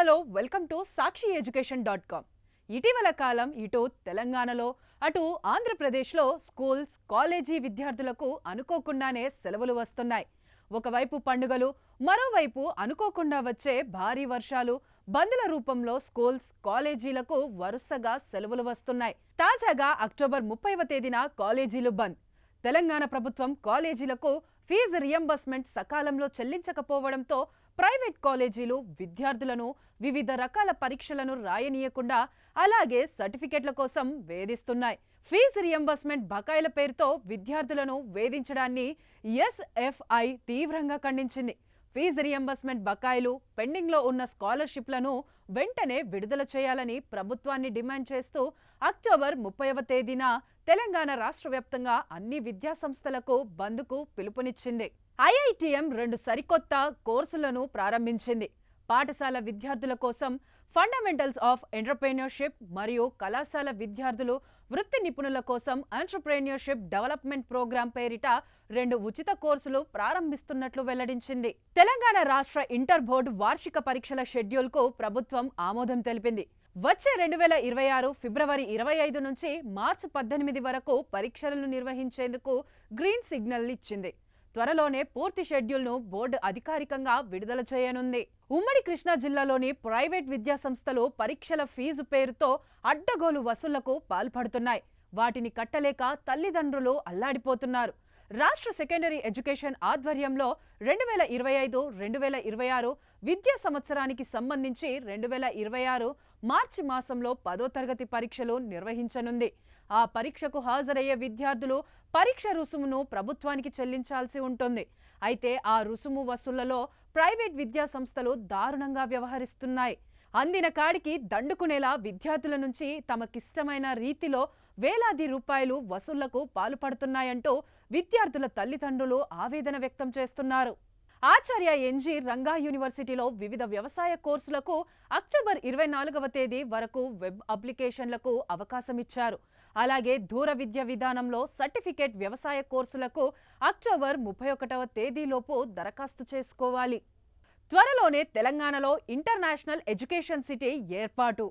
Hello welcome to Sakshi education dot com. ఇటీవల కాలం ఇటు తెలంగాణలో అటు ఆంధ్రప్రదేశ్లో స్కూల్స్ కాలేజీ విద్యార్థులకు అనుకోకుండానే సెలవులు వస్తున్నాయి. ఒకవైపు పండుగలు మరోవైపు అనుకోకుండా వచ్చే భారీ వర్షాలు బంద్ల రూపంలో స్కూల్స్ కాలేజీలకు వరుసగా సెలవులు వస్తున్నాయి. తాజాగా అక్టోబర్ ముప్పైవ తేదీన కాలేజీలు బంద్. తెలంగాణ ప్రభుత్వం కాలేజీలకు ఫీజు రియంబర్స్మెంట్ సకాలంలో చెల్లించకపోవడంతో ప్రైవేట్ కాలేజీలు విద్యార్థులను వివిధ రకాల పరీక్షలను రాయనీయకుండా అలాగే సర్టిఫికెట్ల కోసం వేధిస్తున్నాయి. ఫీజు రియంబర్స్మెంట్ బకాయిల పేరుతో విద్యార్థులను వేధించడాన్ని ఎస్ఎఫ్ఐ తీవ్రంగా ఖండించింది. ఫీజు రియంబర్స్మెంట్ బకాయిలు పెండింగ్లో ఉన్న స్కాలర్షిప్లను వెంటనే విడుదల చేయాలని ప్రభుత్వాన్ని డిమాండ్ చేస్తూ అక్టోబర్ ముప్పైవ తేదీన తెలంగాణ రాష్ట్ర వ్యాప్తంగా అన్ని విద్యాసంస్థలకు బంద్కు పిలుపునిచ్చింది. ఐఐటిఎం రెండు సరికొత్త కోర్సులను ప్రారంభించింది. పాఠశాల విద్యార్థుల కోసం ఫండమెంటల్స్ ఆఫ్ ఎంటర్ప్రెన్యూర్షిప్ మరియు కళాశాల విద్యార్థులు వృత్తి నిపుణుల కోసం ఎంటర్ప్రెన్యూర్షిప్ డెవలప్మెంట్ ప్రోగ్రాం పేరిట రెండు ఉచిత కోర్సులు ప్రారంభిస్తున్నట్లు వెల్లడించింది. తెలంగాణ రాష్ట్ర ఇంటర్ బోర్డు వార్షిక పరీక్షల షెడ్యూల్కు ప్రభుత్వం ఆమోదం తెలిపింది. వచ్చే రెండు వేల ఇరవై ఆరు ఫిబ్రవరి ఇరవై ఐదు నుంచి మార్చి పద్దెనిమిది వరకు పరీక్షలను నిర్వహించేందుకు గ్రీన్ సిగ్నల్ ఇచ్చింది. త్వరలోనే పూర్తి షెడ్యూల్ను బోర్డు అధికారికంగా విడుదల చేయనుంది. ఉమ్మడి కృష్ణా జిల్లాలోని ప్రైవేట్ విద్యాసంస్థలు పరీక్షల ఫీజు పేరుతో అడ్డగోలు వసూళ్ళకు పాల్పడుతున్నాయి. వాటిని కట్టలేక తల్లిదండ్రులు అల్లాడిపోతున్నారు. రాష్ట్ర సెకండరీ ఎడ్యుకేషన్ ఆధ్వర్యంలో రెండు వేల ఇరవై ఐదు రెండు వేల ఇరవై ఆరు విద్యా సంవత్సరానికి సంబంధించి రెండు వేల ఇరవై ఆరు మార్చి మాసంలో పదో తరగతి పరీక్షలు నిర్వహించనుంది. ఆ పరీక్షకు హాజరయ్యే విద్యార్థులు పరీక్ష రుసుమును ప్రభుత్వానికి చెల్లించాల్సి ఉంటుంది. అయితే ఆ రుసుము వసూళ్ళలో ప్రైవేట్ విద్యా సంస్థలు దారుణంగా వ్యవహరిస్తున్నాయి. అందిన కాడికి దండుకునేలా విద్యార్థుల నుంచి తమకిష్టమైన రీతిలో వేలాది రూపాయలు వసూళ్ళకు పాల్పడుతున్నాయంటూ విద్యార్థుల తల్లిదండ్రులు ఆవేదన వ్యక్తం చేస్తున్నారు. ఆచార్య ఎన్జీ రంగా యూనివర్సిటీలో వివిధ వ్యవసాయ కోర్సులకు అక్టోబర్ ఇరవై నాలుగవ తేదీ వరకు వెబ్ అప్లికేషన్లకు అవకాశం ఇచ్చారు అలాగే దూర విద్య విధానంలో సర్టిఫికేట్ వ్యవసాయ కోర్సులకు అక్టోబర్ ముప్పై ఒకటవ తేదీలోపు దరఖాస్తు చేసుకోవాలి. త్వరలోనే తెలంగాణలో ఇంటర్నేషనల్ ఎడ్యుకేషన్ సిటీ ఏర్పాటు.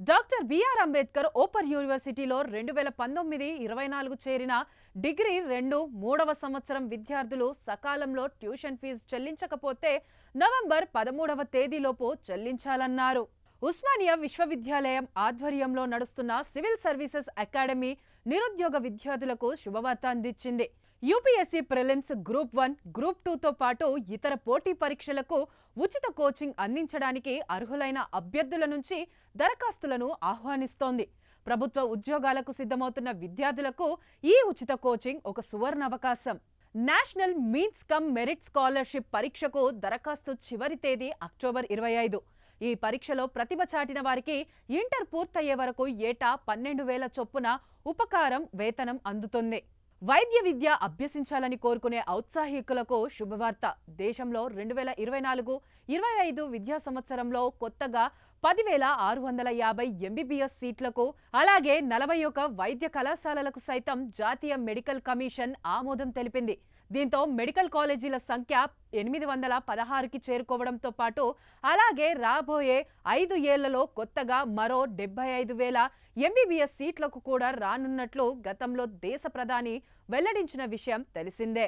డాక్టర్ బిఆర్ అంబేద్కర్ ఓపెన్ యూనివర్సిటీలో రెండు వేల పంతొమ్మిది ఇరవై నాలుగు చేరిన డిగ్రీ రెండు మూడవ సంవత్సరం విద్యార్థులు సకాలంలో ట్యూషన్ ఫీజు చెల్లించకపోతే నవంబర్ పదమూడవ తేదీలోపు చెల్లించాలన్నారు. ఉస్మానియా విశ్వవిద్యాలయం ఆధ్వర్యంలో నడుస్తున్న సివిల్ సర్వీసెస్ అకాడమీ నిరుద్యోగ విద్యార్థులకు శుభవార్త అందించింది UPSC prelims group one group టూతో పాటు ఇతర పోటీ పరీక్షలకు ఉచిత కోచింగ్ అందించడానికి అర్హులైన అభ్యర్థుల నుంచి దరఖాస్తులను ఆహ్వానిస్తోంది. ప్రభుత్వ ఉద్యోగాలకు సిద్ధమవుతున్న విద్యార్థులకు ఈ ఉచిత కోచింగ్ ఒక సువర్ణ అవకాశం national means cum merit scholarship పరీక్షకు దరఖాస్తు చివరి తేదీ అక్టోబర్ ఇరవై ఐదు. ఈ పరీక్షలో ప్రతిభ చాటిన వారికి ఇంటర్ పూర్తయ్యే వరకు ఏటా పన్నెండు వేల చొప్పున ఉపకారం వేతనం అందుతుంది. వైద్య విద్య అభ్యసించాలని కోరుకునే ఔత్సాహికులకు శుభవార్త. దేశంలో రెండు వేల ఇరవై నాలుగు ఇరవై ఐదు విద్యా సంవత్సరంలో కొత్తగా పదివేల ఆరు వందల యాభై ఎంబీబీఎస్ సీట్లకు అలాగే నలభై ఒక వైద్య కళాశాలలకు సైతం జాతీయ మెడికల్ కమిషన్ ఆమోదం తెలిపింది. దీంతో మెడికల్ కాలేజీల సంఖ్య ఎనిమిది వందల పదహారుకి చేరుకోవడంతో పాటు అలాగే రాబోయే ఐదు ఏళ్ళలో కొత్తగా మరో డెబ్బై ఐదు వేల ఎంబీబీఎస్ సీట్లకు కూడా రానున్నట్లు గతంలో దేశ ప్రధాని వెల్లడించిన విషయం తెలిసిందే.